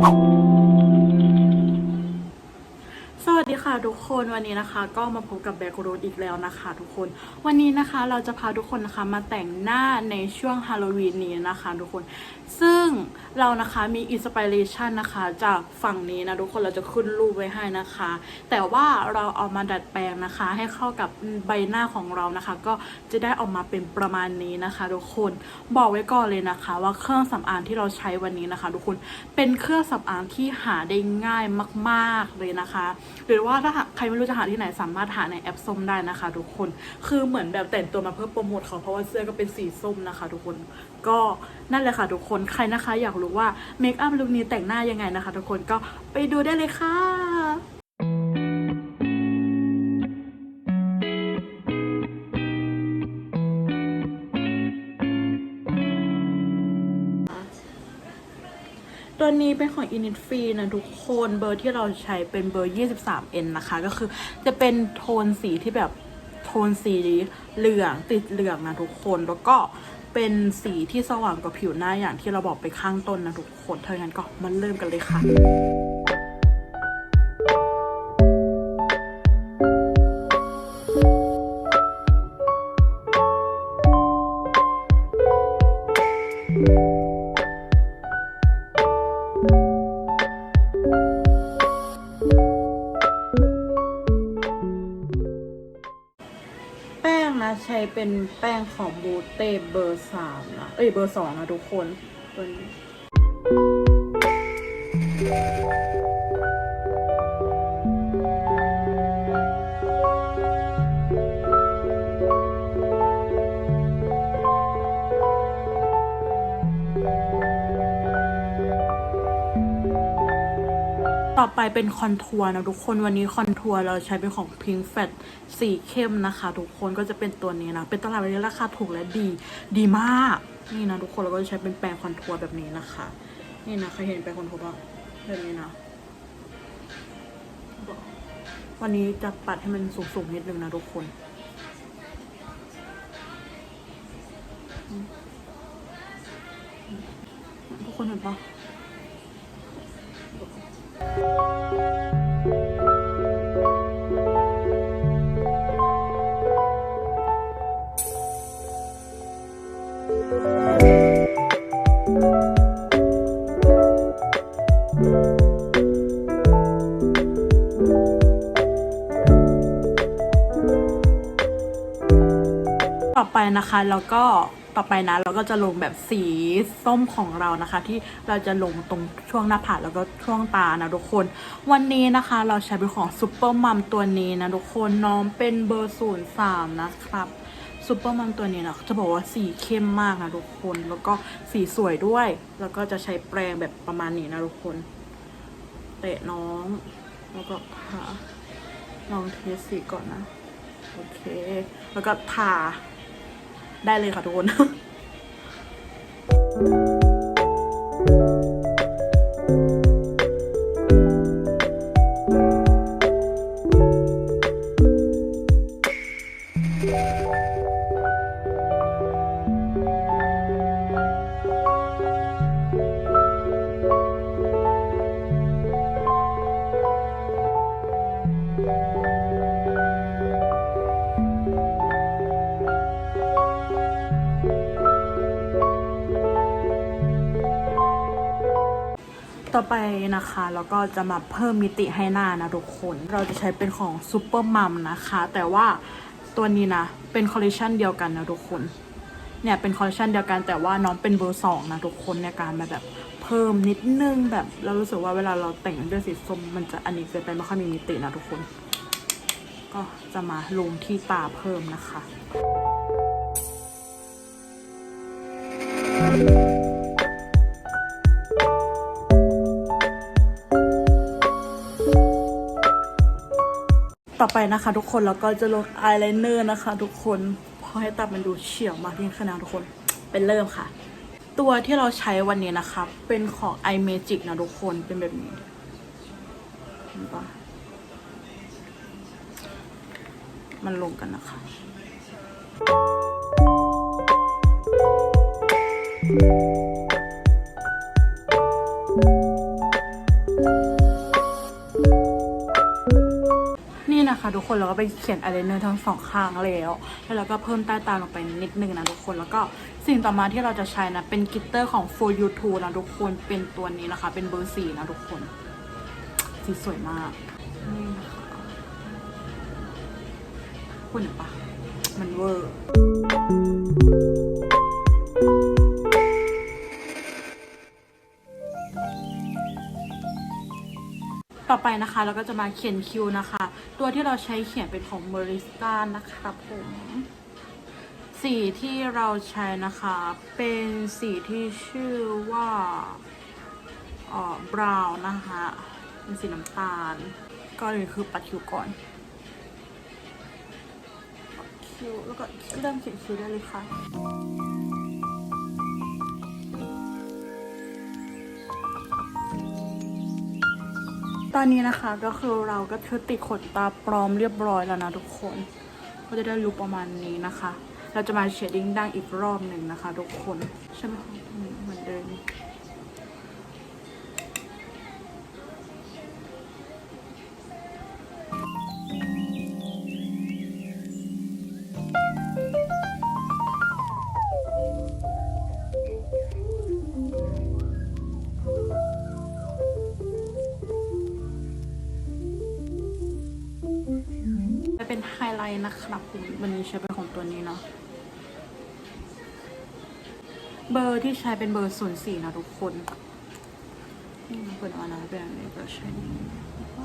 好。 ค่ะทุกคนวันนี้นะคะ ก็มาพบกับแบคโรดอีกแล้วนะคะ ทุกคนวันนี้นะคะเราจะพาทุกคนนะคะมาแต่งหน้าในช่วงฮาโลวีนนี้นะคะทุกคนซึ่งเรานะคะมีอินสปิเรชันนะคะจากฝั่งนี้นะทุกคนเราจะขึ้นรูปไว้ให้นะคะ แต่ว่าเราเอามาดัดแปลงนะคะ ให้เข้ากับใบหน้าของเรานะคะ ก็จะได้ออกมาเป็นประมาณนี้นะคะ ทุกคนบอกไว้ก่อนเลยนะคะ ว่าเครื่องสำอางที่เราใช้วันนี้นะคะ ทุกคนเป็นเครื่องสำอางที่หาได้ง่ายมาก ๆเลยนะคะ หรือว่าถ้าหาใครไม่รู้จะหาที่ไหนสามารถหาในแอปส้มได้นะคะ ทุกคน คือเหมือนแบบแต่งตัวมาเพื่อโปรโมทเขาเพราะว่าเสื้อก็เป็นสีส้มนะคะ ทุกคน ก็นั่นแหละค่ะทุกคน ใครนะคะอยากรู้ว่าเมคอัพลุคนี้แต่งหน้ายังไงนะคะ ทุกคน ก็ไปดูได้เลยค่ะ ตัวนี้เป็นของ Innisfree นะทุกคนเบอร์ที่เราใช้เป็นเบอร์ 23N นะคะ ก็คือจะเป็นโทนสีที่แบบโทนสีเหลืองติดเหลืองนะทุกคนแล้วก็เป็นสีที่สว่างกว่าผิวหน้าอย่างที่เราบอกไปข้างต้นนะทุกคนเท่านั้นก็มาเริ่มกันเลยค่ะ แป้งของบูเต้เบอร์สามนะ เอ้ยเบอร์สองนะทุกคนตัวนี้ ไปเป็นคอนทัวร์นะทุกคนวันนี้คอนทัวร์เราใช้เป็นของ Pink Fat สีเข้มนะคะ ทุกคนก็จะเป็นตัวนี้นะ เป็นตลาดวันนี้ราคาถูกและดีดีมาก นี่นะทุกคนเราก็จะใช้เป็นแปรงคอนทัวร์แบบนี้นะคะ นี่นะใครเห็นแปรงคอนทัวร์บ้างแบบนี้นะวันนี้จะปัดให้มันสูงๆนิดนึงนะทุกคนทุกคนเห็นปะ ต่อไปนะคะแล้วก็ต่อไปนะเราก็จะลงแบบสีส้มของเรานะคะ ที่เราจะลงตรงช่วงหน้าผากแล้วก็ช่วงตานะทุกคน วันนี้นะคะเราใช้เป็นของซูเปอร์มัมตัวนี้นะทุกคนน้องเป็นเบอร์ศูนย์สามนะครับ ซูเปอร์มัมตัวนี้นะจะบอกว่าสีเข้มมากนะทุกคน แล้วก็สีสวยด้วย แล้วก็จะใช้แปรงแบบประมาณนี้นะทุกคน เตะน้อง แล้วก็ทาลองเทสสีก่อนนะ โอเค แล้วก็ทาได้เลยค่ะทุกคนต่อ ไปนะคะ แล้วก็จะมาเพิ่มมิติให้หน้านะทุกคน เราจะใช้เป็นของซูเปอร์มัมนะคะ แต่ว่าตัวนี้นะ เป็นคอลเลคชันเดียวกันนะทุกคน เนี่ยเป็นคอลเลคชันเดียวกันแต่ว่าน้องเป็นเบอร์สองนะทุกคนในการมาแบบเพิ่มนิดนึงแบบเรารู้สึกว่าเวลาเราแต่งด้วยสีส้มมันจะอันนี้เกินไปไม่ค่อยมีมิตินะทุกคน ก็จะมาลงที่ตาเพิ่มนะคะ ต่อไปนะคะทุกคนเราก็จะลงอายไลเนอร์นะคะ ทุกคนเพอให้ตามันดูเฉียวมากยิ่งขึ้นาดทุกคนเป็นเริ่มค่ะ ตัวที่เราใช้วันนี้นะคะ เป็นของ iMagic นะทุกคนเป็นแบบนี้เห็นปะมันลงกันนะคะเทุกคนเราก็ไปเขียนอายไลเนอร์ทั้งสองข้างแล้วแล้วเราก็เพิ่มใต้ตาลงไปนิดนึงนะทุกคนแล้วก็สิ่งต่อมาที่เราจะใช้นะเป็นกิตเตอร์ของ For You t o นะทุกคนเป็นตัวนี้นะคะ เป็นเบอร์สี่นะทุกคน สีสวยมากนี่นะคะคุณเห็นปะมันเวอร์ต่อไปนะคะเราก็จะมาเขียนคิวนะคะ ตัวที่เราใช้เขียนเป็นของ m a r i s t a นะครับผม สีที่เราใช้นะคะ เป็นสีที่ชื่อว่าเอ่อบราวน์นะคะเป็นสีน้ำตาลก็เลยคือปัดคิวก่อนปัดคิวแล้วก็เริ่มเขียนคิวได้เลยค่ะ ตอนนี้นะคะก็คือเราก็คือติดขนตาปลอมเรียบร้อยแล้วนะทุกคน ก็จะได้ลุคประมาณนี้นะคะ เราจะมาเชดดิ้งดังอีกรอบหนึ่งนะคะ ทุกคน ใช่ไหมคะ อะไรนะครับผมวันนี้ใช้เป็นของตัวนี้เนาะเบอร์ที่ใช้เป็นเบอร์ศูนย์สี่นะทุกคนนี่มันเปิดออกมานะเป็นอันนี้ก็ใช้นี่แล้วก็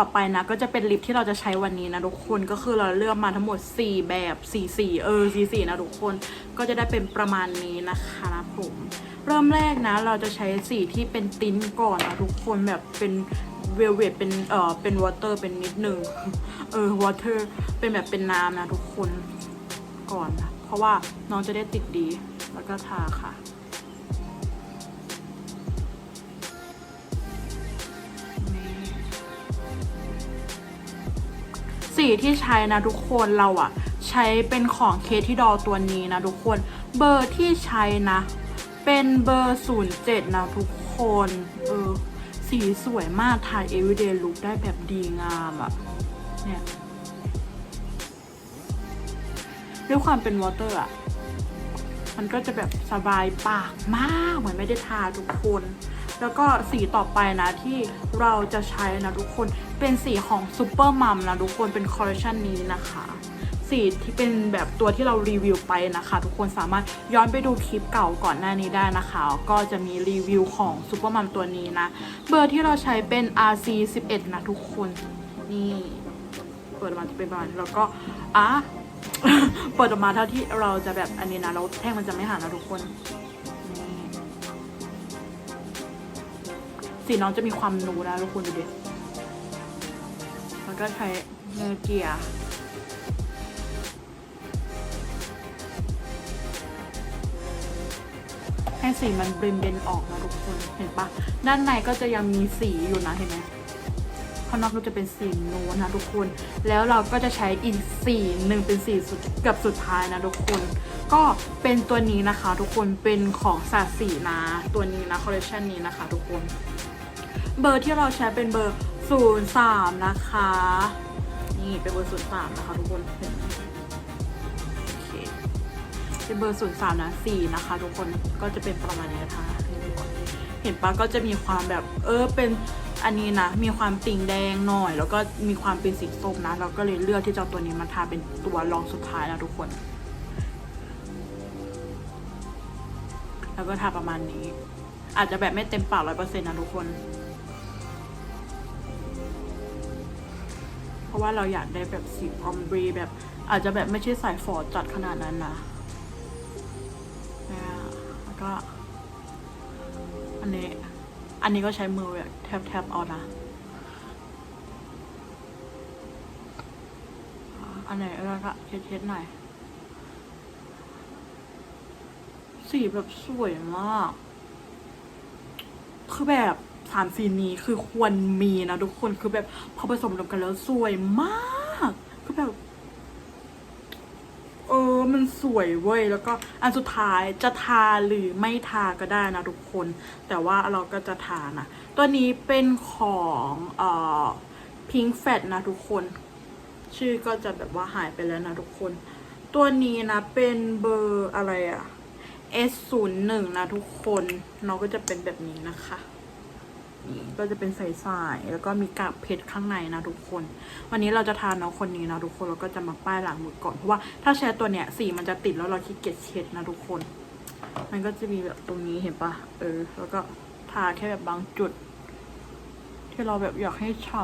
ต่อไปนะก็จะเป็นลิปที่เราจะใช้วันนี้นะทุกคนก็คือเราเลือกมาทั้งหมด 4 แบบ4สีเออสีสีนะทุกคนก็จะได้เป็นประมาณนี้นะคะนะผมเริ่มแรกนะ เราจะใช้สีที่เป็นติ้นก่อนนะทุกคนแบบเป็นเวลเวทเป็นเอ่อเป็นวอเตอร์เป็นนิดหนึ่งเออวอเตอร์เป็นแบบเป็นน้ำนะทุกคนก่อนนะเพราะว่าน้องจะได้ติดดีแล้วก็ทาค่ะ สีที่ใช้นะทุกคนเราอะใช้เป็นของเคที่ดอตัวนี้นะทุกคนเบอร์ที่ใช้นะ เป็นเบอร์ศูนย์เจ็ดนะทุกคนเออสีสวยมากถ่าย everyday look ได้แบบดีงามอะเนี่ยด้วยความเป็นวอเตอร์อะมันก็จะแบบสบายปากมากเหมือนไม่ได้ทาทุกคน แล้วก็สีต่อไปนะที่เราจะใช้นะทุกคนเป็นสีของซูเปอร์มัมนะทุกคนเป็นคอลเลคชันนี้นะคะสีที่เป็นแบบตัวที่เรารีวิวไปนะคะ ทุกคนสามารถย้อนไปดูคลิปเก่าก่อนหน้านี้ได้นะคะ ก็จะมีรีวิวของซูเปอร์มัมตัวนี้นะ เบอร์ที่เราใช้เป็น RC 11นะทุกคนนี่เปิดออกมาจะเป็นประมาณนี้แล้วก็อะเปิดออกมาเท่าที่เราจะแบบอันนี้นะแล้วแท่งมันจะไม่หันนะทุกคน สีน้องจะมีความนูนะทุกคนดูดิแล้วก็ใช้เนื้อเกียร์ให้สีมันเบนเบนออกนะทุกคนเห็นปะด้านในก็จะยังมีสีอยู่นะเห็นไหมข้างนอกก็จะเป็นสีนูนนะทุกคน แล้วเราก็จะใช้อีกสีหนึ่งเป็นสีสุดเกับสุดท้ายนะทุกคน ก็เป็นตัวนี้นะคะ ทุกคนเป็นของสาสีนะตัวนี้นะคอลเลคชันนี้นะคะ ทุกคน เบอร์ที่เราใช้เป็นเบอร์ 03 นะคะ นี่เป็นเบอร์ 03 นะคะทุกคนเห็นไหมโอเคเป็นเบอร์ 03 นะ 4 นะคะ ทุกคนก็จะเป็นประมาณนี้นะคะให้ดูก่อนเห็นปะก็จะมีความแบบเออเป็นอันนี้นะ มีความติ่งแดงหน่อย แล้วก็มีความเป็นสีส้มนะ เราก็เลยเลือกที่จะตัวนี้มาทาเป็นตัวรองสุดท้ายนะทุกคน แล้วก็ทาประมาณนี้ อาจจะแบบไม่เต็มปากร้อยเปอร์เซ็นต์นะทุกคน เพราะว่าเราอยากได้แบบสีออมบรีแบบอาจจะแบบไม่ใช่สายฟอร์จัดขนาดนั้นนะแล้วก็ อันนี้ อันนี้ก็ใช้มือแบบแทบแทบๆเอานะ อันไหนแล้วก็เช็ดๆหน่อย สีแบบสวยมาก คือแบบ สามสีนี้คือควรมีนะทุกคนคือแบบพอผสมรวมกันแล้วสวยมาก คือแบบ เออ มันสวยเว้ย แล้วก็อันสุดท้ายจะทาหรือไม่ทาก็ได้นะทุกคน แต่ว่าเราก็จะทานะ ตัวนี้เป็นของเอ่อ Pink Fat นะทุกคน ชื่อก็จะแบบว่าหายไปแล้วนะทุกคน ตัวนี้นะเป็นเบอร์อะไรอะ S 0 1 นะทุกคนน้องก็จะเป็นแบบนี้นะคะ นี่ก็จะเป็นใสๆแล้วก็มีกากเพชรข้างในนะทุกคน วันนี้เราจะทานน้องคนนี้นะทุกคนแล้วก็จะมาป้ายหลังมือก่อนเพราะว่าถ้าใช้ตัวเนี้ยสีมันจะติดแล้วเราขี้เกียจเช็ดนะทุกคน มันก็จะมีแบบตรงนี้เห็นปะเออ แล้วก็ทาแค่แบบบางจุด ที่เราแบบอยากให้ฉ่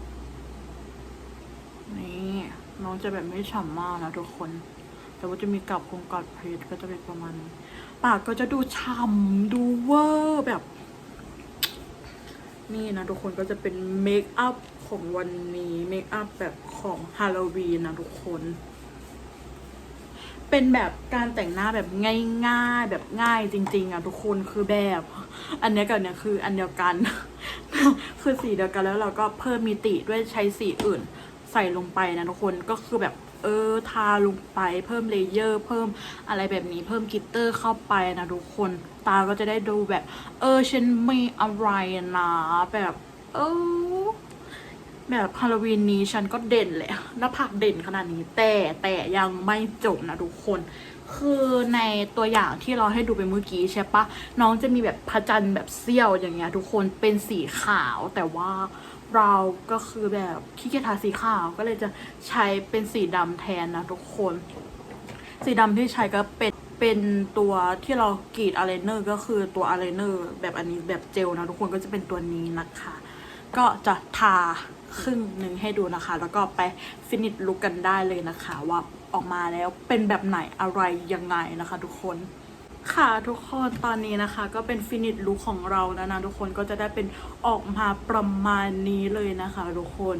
ำนี่น้องจะแบบไม่ฉ่ำมากนะทุกคน แต่ว่าจะมีกับคงกัดเพชรก็จะเป็นประมาณนี้ปากก็จะดูฉ่ำดูเวอร์แบบ นี่นะทุกคนก็จะเป็นเมคอัพของวันนี้เมคอัพแบบของฮาโลวีนนะทุกคน เป็นแบบการแต่งหน้าแบบง่ายๆแบบง่ายจริง ๆอะทุกคนคือแบบ อันนี้กับเนี้ยคืออันเดียวกัน คือสีเดียวกันแล้วเราก็เพิ่มมิติด้วยใช้สีอื่นใส่ลงไปนะทุกคนก็คือแบบ เออทาลงไปเพิ่มเลเยอร์ เพิ่มอะไรแบบนี้เพิ่มกิตเตอร์เข้าไปนะทุกคนตาก็จะได้ดูแบบ เออฉันมีอะไรนะแบบเออแบบฮาโลวีนนี้ฉันก็เด่นแหละหน้าผากเด่นขนาดนี้แต่แต่ยังไม่จบนะทุกคน คือในตัวอย่างที่เราให้ดูไปเมื่อกี้ใช่ปะน้องจะมีแบบพระจันทร์แบบเสี้ยวอย่างเงี้ยทุกคนเป็นสีขาวแต่ว่าเราก็คือแบบขี้เกียจทาสีขาวก็เลยจะใช้เป็นสีดำแทนนะทุกคน สีดำที่ใช้ก็เป็นเป็นตัวที่เรากรีดอายไลเนอร์ก็คือตัวอายไลเนอร์แบบอันนี้แบบเจลนะทุกคนก็จะเป็นตัวนี้นะคะ ก็จะทาครึ่งหนึ่งให้ดูนะคะ แล้วก็ไปฟินิชลุกกันได้เลยนะคะว่า ออกมาแล้วเป็นแบบไหนอะไรยังไงนะคะ ทุกคนค่ะทุกคนตอนนี้นะคะ ก็เป็นฟินิชลุคของเราแล้วนะทุกคนก็จะได้เป็นออกมาประมาณนี้เลยนะคะ ทุกคน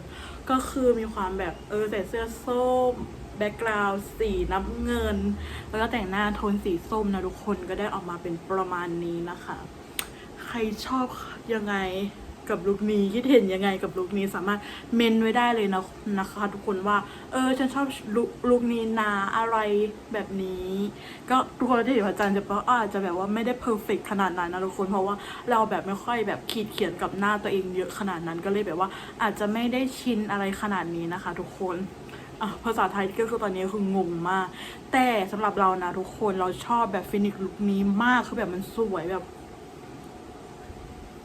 ก็คือมีความแบบเออใส่เสื้อส้มแบ็กกราวด์สีน้ำเงิน แล้วก็แต่งหน้าโทนสีส้มนะทุกคนก็ได้ออกมาเป็นประมาณนี้นะคะ ใครชอบยังไง กับลุคนี้คิดเห็นยังไงกับลุคนี้สามารถเมนไว้ได้เลยนะนะคะ ทุกคนว่า เออฉันชอบลุคลุคนี้นะอะไรแบบนี้ ก็ทุกคนที่อยู่อาจารย์จะบอกอาจจะแบบว่าไม่ได้เพอร์เฟกขนาดนั้นนะทุกคนเพราะว่าเราแบบไม่ค่อยแบบขีดเขียนกับหน้าตัวเองเยอะขนาดนั้นก็เลยแบบว่าอาจจะไม่ได้ชินอะไรขนาดนี้นะคะ ทุกคนภาษาไทยก็คือตอนนี้คืองงมาก แต่สำหรับเรานะทุกคนเราชอบแบบฟินิกลุคนี้มากคือแบบมันสวยแบบ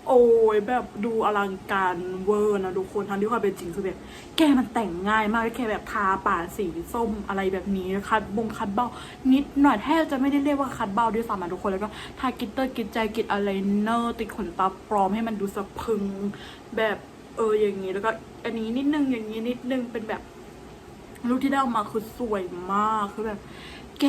โอ้ยแบบดูอลังการเวอร์นะทุกคนทั้งที่ความเป็นจริงคือแบบแกมันแต่งง่ายมากแค่แบบทาปาดสีส้มอะไรแบบนี้คัดบงคัดเบ้านิดหน่อยแทบจะไม่ได้เรียกว่าคัดเบ้าด้วยซ้ำนะทุกคนแล้วก็ทากิตเตอร์กิตใจกิตอะไรเนอร์ติดขนตาปลอมให้มันดูสะพึงแบบเอออย่างนี้แล้วก็อันนี้นิดนึงอย่างนี้นิดนึงเป็นแบบรูปที่ได้ออกมาคือสวยมากคือแบบแก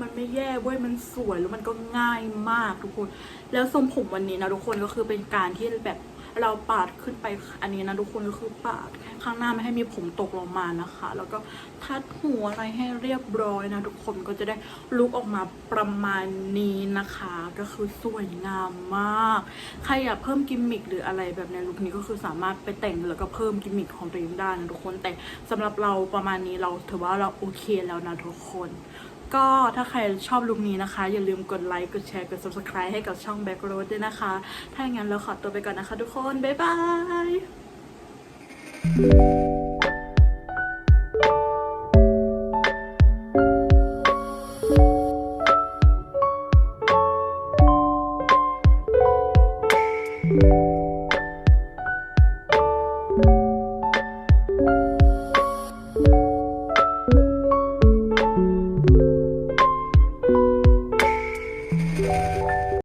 มันไม่แย่เว้ยมันสวยแล้วมันก็ง่ายมากทุกคน แล้วทรงผมวันนี้นะทุกคนก็คือเป็นการที่แบบเราปาดขึ้นไปอันนี้นะทุกคนก็คือปาดข้างหน้าไม่ให้มีผมตกลงมานะคะ แล้วก็ทัดหัวอะไรให้เรียบร้อยนะทุกคนก็จะได้ลุกออกมาประมาณนี้นะคะ ก็คือสวยงามมาก ใครอยากเพิ่มกิมมิคหรืออะไรแบบในลุคนี้ก็คือสามารถไปแต่งแล้วก็เพิ่มกิมมิคของตัวเองได้นะทุกคนแต่สำหรับเราประมาณนี้เราถือว่าเราโอเคแล้วนะทุกคน ก็ถ้าใครชอบลุคนี้นะคะ อย่าลืมกดไลค์ กดแชร์ กด subscribe ให้กับช่อง Back Road ด้วยนะคะ ถ้าอย่างนั้นเราขอตัวไปก่อนนะคะทุกคน บ๊ายบาย